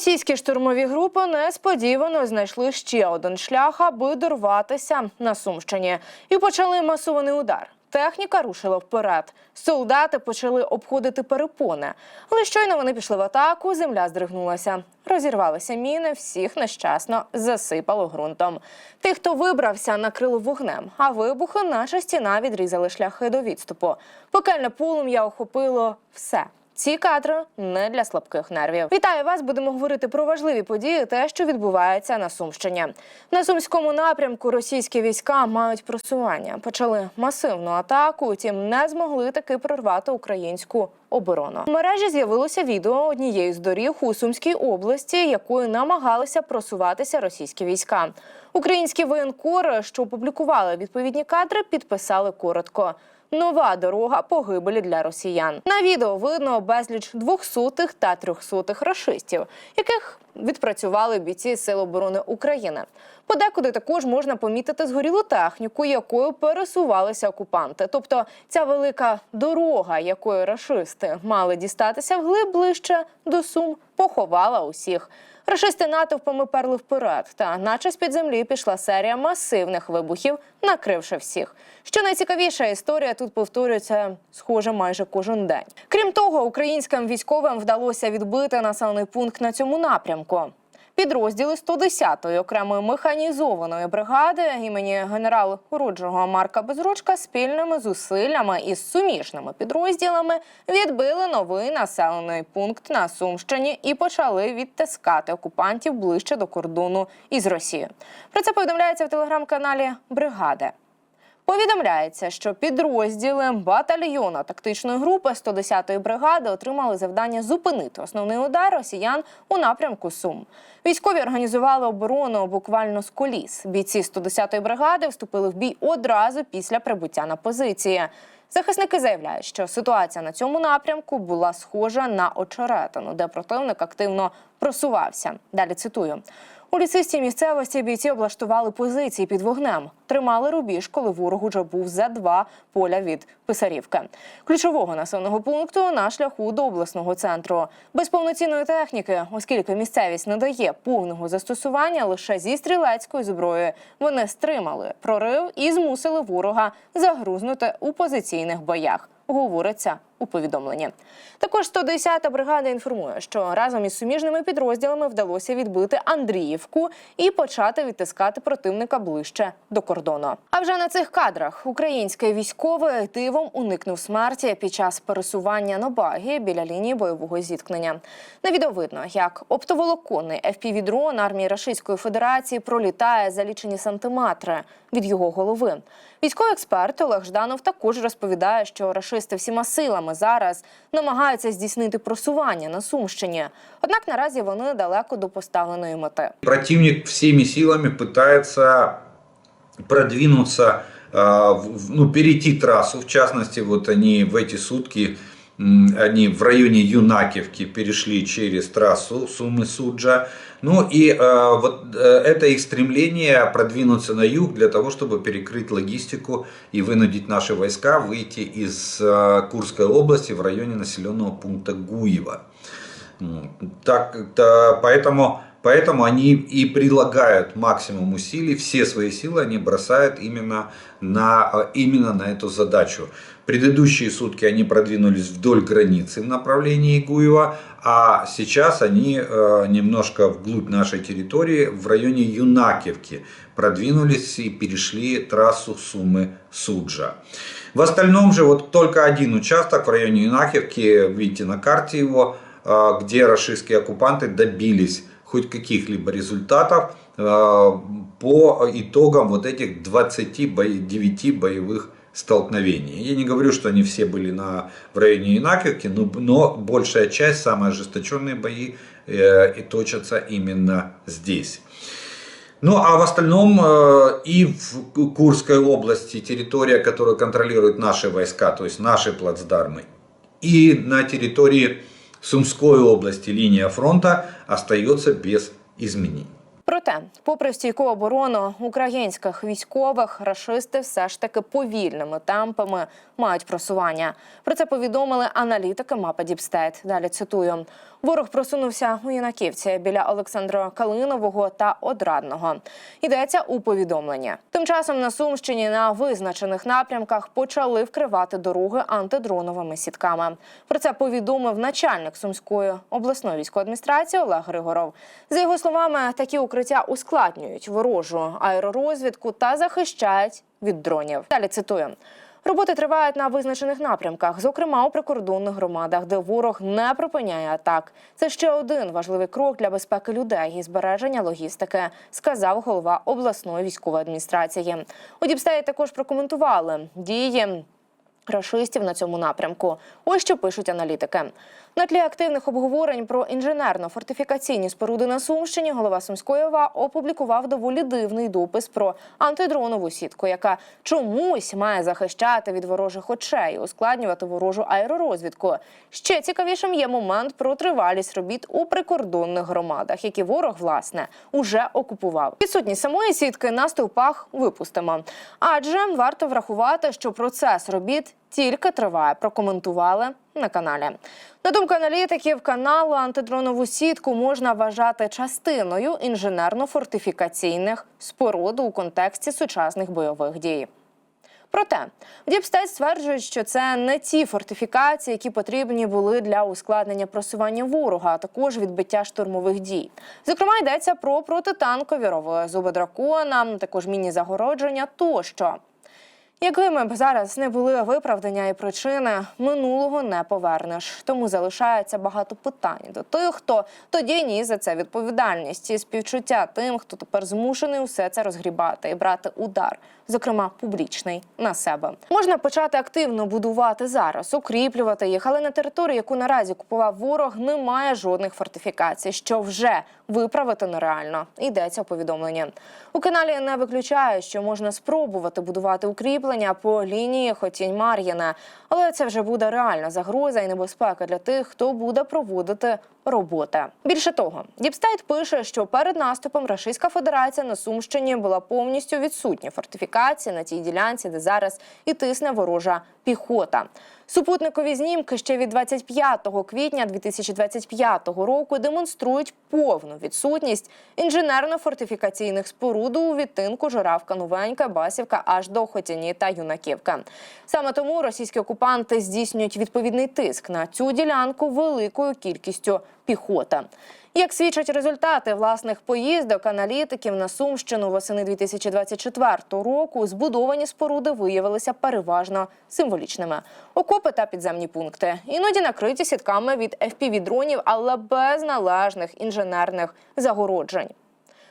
Російські штурмові групи несподівано знайшли ще один шлях, аби дорватися на Сумщині, і почали масований удар. Техніка рушила вперед. Солдати почали обходити перепони. Але щойно вони пішли в атаку, земля здригнулася. Розірвалися міни, всіх нещасно засипало ґрунтом. Тих, хто вибрався, накрили вогнем, а вибухи наша стіна відрізали шляхи до відступу. Пекельне полум'я охопило все. Ці кадри не для слабких нервів. Вітаю вас! Будемо говорити про важливі події, те, що відбувається на Сумщині. На сумському напрямку російські війська мають просування. Почали масивну атаку, утім не змогли таки прорвати українську оборону. В мережі з'явилося відео однієї з доріг у Сумській області, якою намагалися просуватися російські війська. Українські воєнкори, що опублікували відповідні кадри, підписали коротко. Нова дорога погибелі для росіян. На відео видно безліч двохсотих та трьохсотих рашистів, яких відпрацювали бійці Сил оборони України. Подекуди також можна помітити згорілу техніку, якою пересувалися окупанти. Тобто ця велика дорога, якою рашисти мали дістатися вглиб ближче до Сум, поховала усіх. Рашисти натовпами перли вперед, та наче з-під землі пішла серія масивних вибухів, накривши всіх. Що найцікавіша історія тут повторюється, схоже, майже кожен день. Крім того, українським військовим вдалося відбити населений пункт на цьому напрямку. Підрозділи 110-ї окремої механізованої бригади імені генерал-уроджого Марка Безручка спільними зусиллями із суміжними підрозділами відбили новий населений пункт на Сумщині і почали відтискати окупантів ближче до кордону із Росією. Про це повідомляється в телеграм-каналі Бригади. Повідомляється, що підрозділи батальйону тактичної групи 110-ї бригади отримали завдання зупинити основний удар росіян у напрямку Сум. Військові організували оборону буквально з коліс. Бійці 110-ї бригади вступили в бій одразу після прибуття на позиції. Захисники заявляють, що ситуація на цьому напрямку була схожа на очеретину, де противник активно просувався. Далі цитую. У лісистій місцевості бійці облаштували позиції під вогнем, тримали рубіж, коли ворог уже був за два поля від Писарівки, ключового населеного пункту на шляху до обласного центру. Без повноцінної техніки, оскільки місцевість не дає повного застосування лише зі стрілецькою зброєю, вони стримали прорив і змусили ворога загрузнути у позиційних боях. Говориться у повідомленні. Також 110-та бригада інформує, що разом із суміжними підрозділами вдалося відбити Андріївку і почати відтискати противника ближче до кордону. А вже на цих кадрах український військовий дивом уникнув смерті під час пересування на багі біля лінії бойового зіткнення. На відео видно, як оптоволоконний FPV-дрон армії Рашистської Федерації пролітає за лічені сантиметри від його голови. Військовий експерт Олег Жданов також розповідає, що рашисти всіма силами зараз намагаються здійснити просування на Сумщині. Однак наразі вони далеко до поставленої мети. Противник всеми силами пытается продвинуться, э, в- ну, перейти трассу. В частности, вот они в эти сутки, м, они в районе Юнакивки перешли через трассу Сумы-Суджа. Ну и э, вот э, это их стремление продвинуться на юг для того, чтобы перекрыть логистику и вынудить наши войска выйти из э, Курской области в районе населенного пункта Гуева. Ну, Так, та- поэтому, поэтому они и прилагают максимум усилий, все свои силы они бросают именно на, э, именно на эту задачу. Предыдущие сутки они продвинулись вдоль границы в направлении Гуева, а сейчас они э, немножко вглубь нашей территории, в районе Юнакивки, продвинулись и перешли трассу Сумы-Суджа. В остальном же вот только один участок в районе Юнакивки, видите на карте его, э, где российские оккупанты добились хоть каких-либо результатов э, по итогам вот этих 29 боевых столкновений. Я не говорю, что они все были на, в районе Юнакивки, но, но большая часть, самые ожесточенные бои э, и точатся именно здесь. Ну а в остальном э, и в Курской области территория, которую контролируют наши войска, то есть наши плацдармы, и на территории Сумской области линия фронта остается без изменений. Проте, попри стійку оборону українських військових, рашисти все ж таки повільними темпами мають просування. Про це повідомили аналітики мапа Діпстейт. Далі цитую: Ворог просунувся у Юнаківці біля Олександра Калинового та Одрадного. Йдеться у повідомленні. Тим часом на Сумщині на визначених напрямках почали вкривати дороги антидроновими сітками. Про це повідомив начальник Сумської обласної військової адміністрації Олег Григоров. За його словами, такі укриття ускладнюють ворожу аеророзвідку та захищають від дронів. Далі цитую. Роботи тривають на визначених напрямках, зокрема у прикордонних громадах, де ворог не припиняє атак. Це ще один важливий крок для безпеки людей і збереження логістики, сказав голова обласної військової адміністрації. У Діпстеї також прокоментували дії рашистів на цьому напрямку. Ось що пишуть аналітики. На тлі активних обговорень про інженерно-фортифікаційні споруди на Сумщині голова Сумської ОВА опублікував доволі дивний допис про антидронову сітку, яка чомусь має захищати від ворожих очей, ускладнювати ворожу аеророзвідку. Ще цікавішим є момент про тривалість робіт у прикордонних громадах, які ворог власне уже окупував. Відсутність самої сітки на стовпах випустимо. Адже варто врахувати, що процес робіт тільки триває. Прокоментували на каналі. На думку аналітиків, каналу антидронову сітку можна вважати частиною інженерно-фортифікаційних споруд у контексті сучасних бойових дій. Проте в Діпстейт стверджують, що це не ті фортифікації, які потрібні були для ускладнення просування ворога, а також відбиття штурмових дій. Зокрема, йдеться про протитанкові рови, зуби дракона, також міні-загородження тощо. Якими б зараз не були виправдання і причини, минулого не повернеш. Тому залишається багато питань до тих, хто тоді ніс за це відповідальність і співчуття тим, хто тепер змушений усе це розгрібати і брати удар, зокрема публічний, на себе. Можна почати активно будувати зараз, укріплювати їх, але на території, яку наразі купував ворог, немає жодних фортифікацій, що вже виправити нереально. Йдеться у повідомленні. У каналі не виключає, що можна спробувати будувати укріплення по лінії Хотінь Мар'їна, але це вже буде реальна загроза і небезпека для тих, хто буде проводити роботи. Більше того, Діпстайт пише, що перед наступом Рашистська Федерація на Сумщині була повністю відсутня фортифікації на тій ділянці, де зараз і тисне ворожа піхота. Супутникові знімки ще від 25 квітня 2025 року демонструють повну відсутність інженерно-фортифікаційних споруд у відтинку Жиравка, Новенька, Басівка аж до Хотяні та Юнаківка. Саме тому російські окупанти здійснюють відповідний тиск на цю ділянку великою кількістю піхоти. Як свідчать результати власних поїздок аналітиків на Сумщину восени 2024 року, збудовані споруди виявилися переважно символічними. Окопи та підземні пункти, іноді накриті сітками від FPV-дронів, але без належних інженерних загороджень.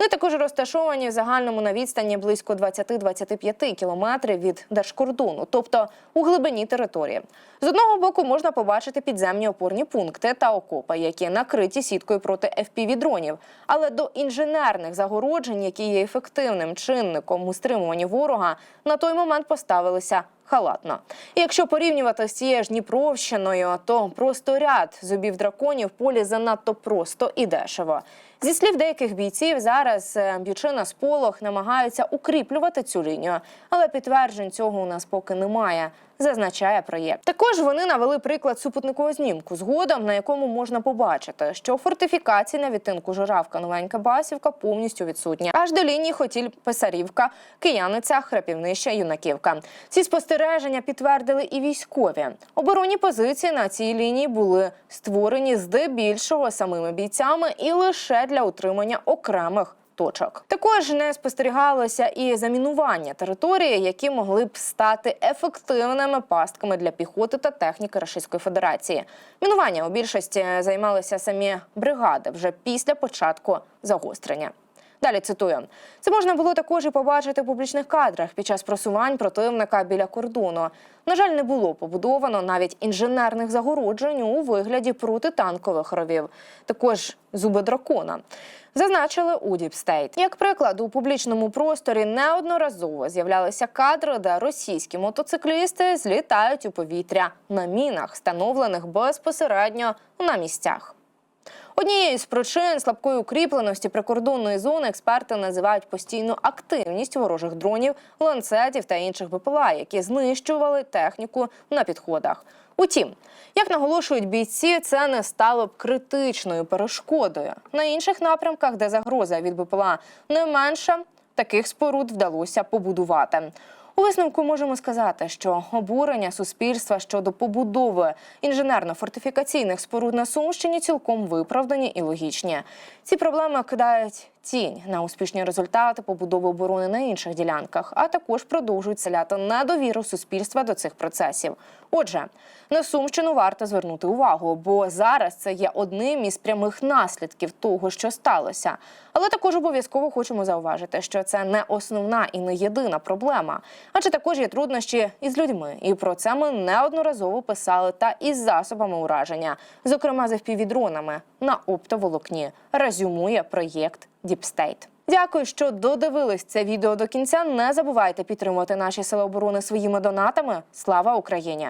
Вони також розташовані в загальному на відстані близько 20-25 кілометрів від держкордону, тобто у глибині території. З одного боку можна побачити підземні опорні пункти та окопи, які накриті сіткою проти FPV-дронів. Але до інженерних загороджень, які є ефективним чинником у стримуванні ворога, на той момент поставилися халатно. І якщо порівнювати з цією ж Дніпровщиною, то просто ряд зубів драконів полі занадто просто і дешево. Зі слів деяких бійців, зараз е, б'ючи на сполох, намагаються укріплювати цю лінію, але підтверджень цього у нас поки немає. Зазначає проєкт. Також вони навели приклад супутникового знімку згодом, на якому можна побачити, що фортифікації на відтинку Журавка Новенька Басівка повністю відсутні. Аж до лінії Хотіль Писарівка, Кияниця, Храпівнища, Юнаківка. Ці спостереження підтвердили і військові. Оборонні позиції на цій лінії були створені здебільшого самими бійцями і лише для утримання окремих точок. Також не спостерігалося і замінування території, які могли б стати ефективними пастками для піхоти та техніки Російської Федерації. Мінування у більшості займалися самі бригади вже після початку загострення. Далі цитую: це можна було також і побачити в публічних кадрах під час просувань противника біля кордону. На жаль, не було побудовано навіть інженерних загороджень у вигляді протитанкових ровів, також зуби дракона. Зазначили у Діпстейт. Як приклад, у публічному просторі неодноразово з'являлися кадри, де російські мотоциклісти злітають у повітря на мінах, встановлених безпосередньо на місцях. Однією з причин слабкої укріпленості прикордонної зони експерти називають постійну активність ворожих дронів, ланцетів та інших БПЛА, які знищували техніку на підходах. Утім, як наголошують бійці, це не стало б критичною перешкодою. На інших напрямках, де загроза від БПЛА не менша, таких споруд вдалося побудувати. У висновку можемо сказати, що обурення суспільства щодо побудови інженерно-фортифікаційних споруд на Сумщині цілком виправдані і логічні. Ці проблеми кидають тінь на успішні результати побудови оборони на інших ділянках, а також продовжують селяти недовіру суспільства до цих процесів. Отже, на Сумщину варто звернути увагу, бо зараз це є одним із прямих наслідків того, що сталося. Але також обов'язково хочемо зауважити, що це не основна і не єдина проблема, адже також є труднощі із людьми. І про це ми неодноразово писали та із засобами ураження, зокрема з FPV-дронами на оптоволокні. Резюмує проєкт Діпстейт. Дякую, що додивились це відео до кінця. Не забувайте підтримувати наші сили оборони своїми донатами. Слава Україні!